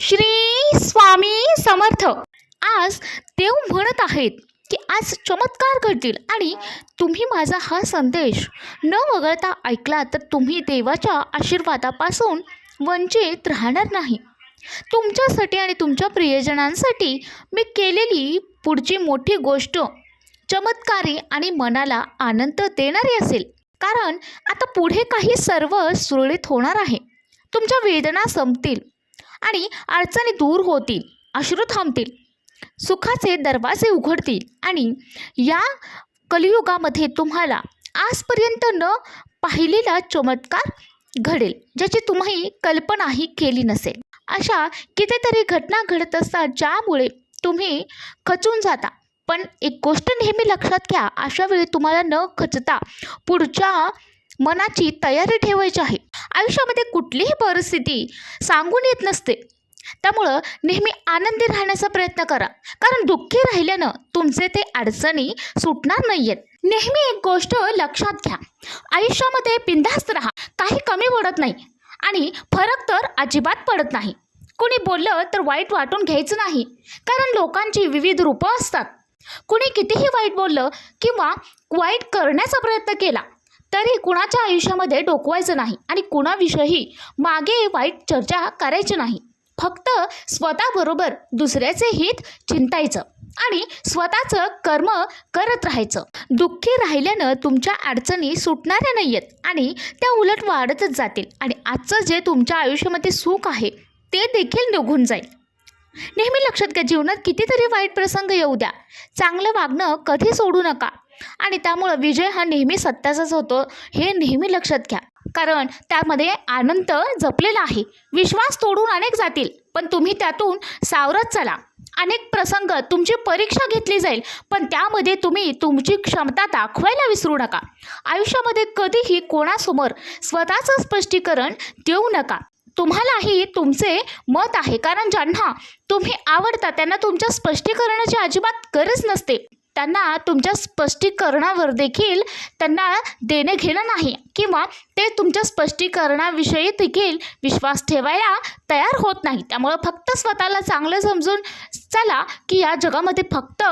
श्री स्वामी समर्थ. आज देव म्हणत आहेत की आज चमत्कार घडतील आणि तुम्ही माझा हा संदेश न वगळता ऐकला तर तुम्ही देवाच्या आशीर्वादापासून वंचित राहणार नाही. तुमच्यासाठी आणि तुमच्या प्रियजनांसाठी मी केलेली पुढची मोठी गोष्ट चमत्कारी आणि मनाला आनंद देणारी असेल. कारण आता पुढे काही सर्व सुरळीत होणार आहे. तुमच्या वेदना संपतील. आणि अडचणी दूर होतील अश्रू थांबतील सुखाचे दरवाजे उघडतील आणि या कलियुगामध्ये तुम्हाला आजपर्यंत न पाहिलेला चमत्कार घडेल ज्याची तुम्ही कल्पनाही केली नसेल. अशा कितीतरी घटना घडत असतात ज्यामुळे तुम्ही खचून जाता. पण एक गोष्ट नेहमी लक्षात घ्या अशा वेळी तुम्हाला न खचता पुढच्या मनाची तयारी ठेवायची आहे. आयुष्यामध्ये कुठलीही परिस्थिती सांगून येत नसते. त्यामुळं नेहमी आनंदी राहण्याचा प्रयत्न करा. कारण दुःखी राहिल्यानं तुमचे ते अडचणी सुटणार नाही आहेत नेहमी एक गोष्ट लक्षात घ्या. आयुष्यामध्ये बिंदास्त राहा. काही कमी पडत नाही. आणि फरक तर अजिबात पडत नाही. कुणी बोललं तर वाईट वाटून घ्यायचं नाही. कारण लोकांची विविध रूपं असतात. कुणी कितीही वाईट बोललं किंवा वाईट करण्याचा प्रयत्न केला तरी कुणाच्या आयुष्यामध्ये डोकवायचं नाही आणि कुणाविषयी मागे वाईट चर्चा करायची नाही. फक्त स्वतःबरोबर दुसऱ्याचे हित चिंतायचं आणि स्वतःचं कर्म करत राहायचं. दुःखी राहिल्यानं तुमच्या अडचणी सुटणाऱ्या नाही आहेत आणि त्या उलट वाढतच जातील आणि आजचं जे तुमच्या आयुष्यामध्ये सुख आहे ते देखील निघून जाईल. नेहमी लक्षात घ्या जीवनात कितीतरी वाईट प्रसंग येऊ द्या. चांगलं वागणं कधी सोडू नका. आणि त्यामुळं विजय हा नेहमी सत्याचाच होतो हे नेहमी लक्षात घ्या. कारण त्यामध्ये आनंद जपलेला आहे. विश्वास तोडून अनेक जातील पण तुम्ही त्यातून सावरत चला. अनेक प्रसंग तुमची परीक्षा घेतली जाईल पण त्यामध्ये तुम्ही तुमची क्षमता दाखवायला विसरू नका. आयुष्यामध्ये कधीही कोणासमोर स्वतःचं स्पष्टीकरण देऊ नका. तुम्हालाही तुमचे मत आहे. कारण ज्यांना तुम्ही आवडता त्यांना तुमच्या स्पष्टीकरणाची अजिबात गरज नसते. त्यांना तुमच्या स्पष्टीकरणावर देखील त्यांना देणे घेणं नाही किंवा ते तुमच्या स्पष्टीकरणाविषयी देखील विश्वास ठेवायला तयार होत नाही. त्यामुळं फक्त स्वतःला चांगलं समजून चला की या जगामध्ये फक्त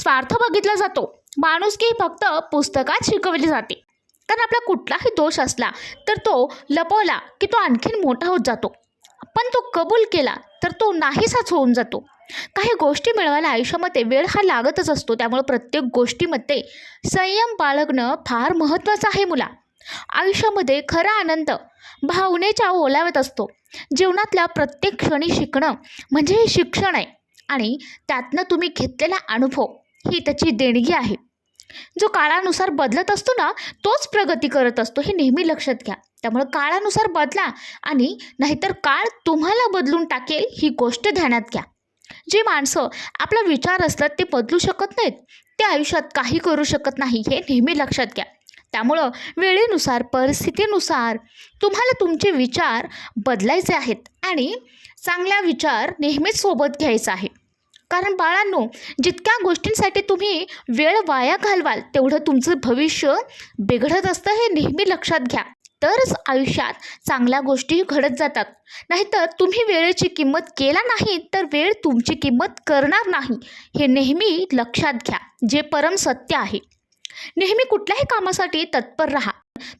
स्वार्थ बघितला जातो. माणूस की फक्त पुस्तकात शिकवली जाते. कारण आपला कुठलाही दोष असला तर तो लपवला की तो आणखीन मोठा होत जातो. पण तो कबूल केला तर तो नाहीसाच होऊन जातो. काही गोष्टी मिळवायला आयुष्यामध्ये वेळ हा लागतच असतो. त्यामुळे प्रत्येक गोष्टीमध्ये संयम बाळगणं फार महत्त्वाचं आहे मुला. आयुष्यामध्ये खरा आनंद भावनेच्या ओलाव्यात असतो. जीवनातल्या प्रत्येक क्षणी शिकणं म्हणजे हे शिक्षण आहे. आणि त्यातनं तुम्ही घेतलेला अनुभव ही त्याची देणगी आहे. जो काळानुसार बदलत असतो ना तोच प्रगती करत असतो. हे नेहमी लक्षात घ्या. त्यामुळं काळानुसार बदला आणि नाहीतर काळ तुम्हाला बदलून टाकेल ही गोष्ट ध्यानात घ्या. जे माणसं आपला विचार असतात ते बदलू शकत नाहीत ते आयुष्यात काही करू शकत नाही हे नेहमी लक्षात घ्या. त्यामुळं वेळेनुसार परिस्थितीनुसार तुम्हाला तुमचे विचार बदलायचे आहेत आणि चांगला विचार नेहमीच सोबत घ्यायचा आहे. कारण बाळांनो जितक्या गोष्टींसाठी तुम्ही वेळ वाया घालवाल तेवढं तुमचं भविष्य बिघडत असतं हे नेहमी लक्षात घ्या. तरच आयुष्यात चांगल्या गोष्टी घडत जातात. नाहीतर तुम्ही वेळेची किंमत केला नाही तर वेळ तुमची किंमत करणार नाही हे नेहमी लक्षात घ्या जे परम सत्य आहे. नेहमी कुठल्याही कामासाठी तत्पर राहा.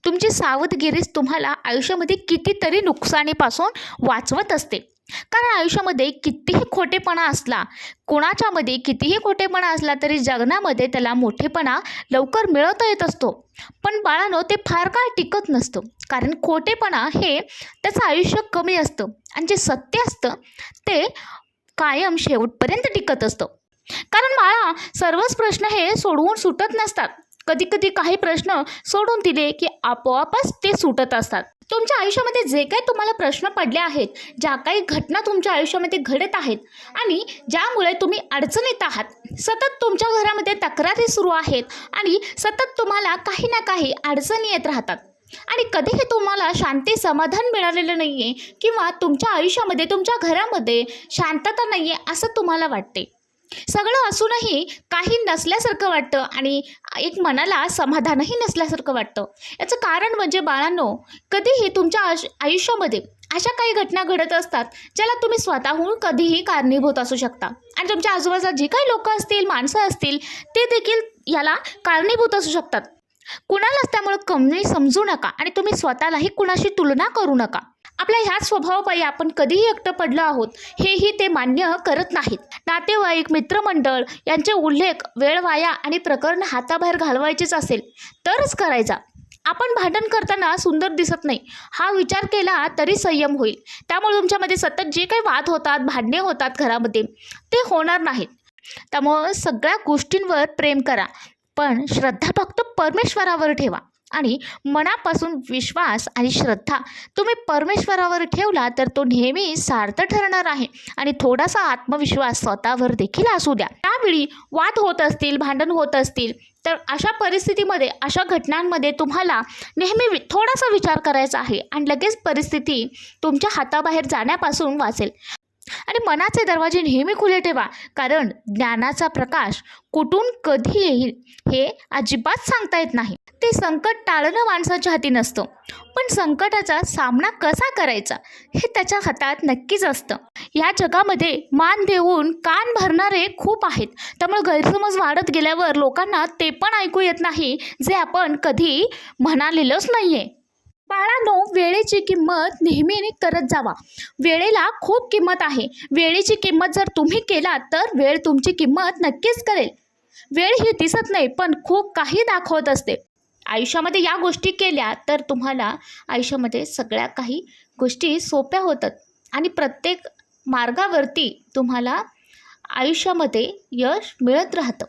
तुमची सावधगिरीच तुम्हाला आयुष्यामध्ये कितीतरी नुकसानीपासून वाचवत असते. कारण आयुष्यामध्ये कितीही खोटेपणा असला कोणाच्यामध्ये कितीही खोटेपणा असला तरी जगण्यामध्ये त्याला मोठेपणा लवकर मिळवता येत असतो. पण बाळानो ते फार काळ टिकत नसतं. कारण खोटेपणा हे त्याचं आयुष्य कमी असतं. आणि जे सत्य असतं ते कायम शेवटपर्यंत टिकत असतं. कारण बाळा सर्वच प्रश्न हे सोडवून सुटत नसतात. कधी कधी काही प्रश्न सोडून दिले की आपोआपच ते सुटत असतात. तुमच्या आयुष्यामध्ये जे काही तुम्हाला प्रश्न पडले आहेत ज्या काही घटना तुमच्या आयुष्यामध्ये घडत आहेत आणि ज्यामुळे तुम्ही अडचणीत आहात सतत तुमच्या घरामध्ये तक्रारी सुरू आहेत आणि सतत तुम्हाला काही ना काही अडचणी येत राहतात. आणि कधीही तुम्हाला शांती समाधान मिळालेलं नाही आहे किंवा तुमच्या आयुष्यामध्ये तुमच्या घरामध्ये शांतता नाही आहे असं तुम्हाला वाटते. सगळं असूनही काही नसल्यासारखं वाटतं आणि एक मनाला समाधानही नसल्यासारखं वाटतं. याचं कारण म्हणजे बाळांनो कधीही तुमच्या आश- आयुष्यामध्ये अशा काही घटना घडत असतात ज्याला तुम्ही स्वतःहून कधीही कारणीभूत असू शकता. आणि तुमच्या आजूबाजूला जी काही लोक असतील माणसं असतील ते देखील याला कारणीभूत असू शकतात. कुणालाच त्यामुळं कमी समजू नका आणि तुम्ही स्वतःलाही कुणाशी तुलना करू नका. आपल्या ह्याच स्वभावापायी आपण कधीही एकटं पडलो आहोत हेही ते मान्य करत नाहीत. नातेवाईक मित्रमंडळ यांचे उल्लेख वेळ वाया आणि प्रकरण हाताबाहेर घालवायचेच असेल तरच करायचा. आपण भांडण करताना सुंदर दिसत नाही. हा विचार केला तरी संयम होईल. त्यामुळे तुमच्यामध्ये सतत जे काही वाद होतात भांडणे होतात घरामध्ये ते होणार नाहीत. त्यामुळं सगळ्या गोष्टींवर प्रेम करा. पण श्रद्धा फक्त परमेश्वरावर ठेवा. आणि मनापासून विश्वास आणि श्रद्धा तुम्ही परमेश्वरावर ठेवला तर तो नेहमी सार्थ ठरणार आहे. आणि थोडासा आत्मविश्वास स्वतःवर देखील असू द्या. त्यावेळी वाद होत असतील भांडण होत असतील तर अशा परिस्थितीमध्ये अशा घटनांमध्ये तुम्हाला नेहमी वि थोडासा विचार करायचा आहे. आणि लगेच परिस्थिती तुमच्या हाताबाहेर जाण्यापासून वाचेल. आणि मनाचे दरवाजे नेहमी खुले ठेवा. कारण ज्ञानाचा प्रकाश कुठून कधी येईल हे अजिबात सांगता येत नाही. ते संकट टाळणं माणसाच्या हाती नसतं. पण संकटाचा सामना कसा करायचा हे त्याच्या हातात नक्कीच असतं. या जगामध्ये मान देऊन कान भरणारे खूप आहेत. त्यामुळे गैरसमज वाढत गेल्यावर लोकांना ते पण ऐकू येत नाही जे आपण कधी म्हणालेलंच नाही आहे बाळांनो वेळेची किंमत नेहमीने करत जावा. वेळेला खूप किंमत आहे. वेळेची किंमत जर तुम्ही केला तर वेळ तुमची किंमत नक्कीच करेल. वेळ ही दिसत नाही पण खूप काही दाखवत असते. आयुष्यामध्ये या गोष्टी केल्या तर तुम्हाला आयुष्यामध्ये सगळ्या काही गोष्टी सोप्या होतात. आणि प्रत्येक मार्गावरती तुम्हाला आयुष्यामध्ये यश मिळत राहतं.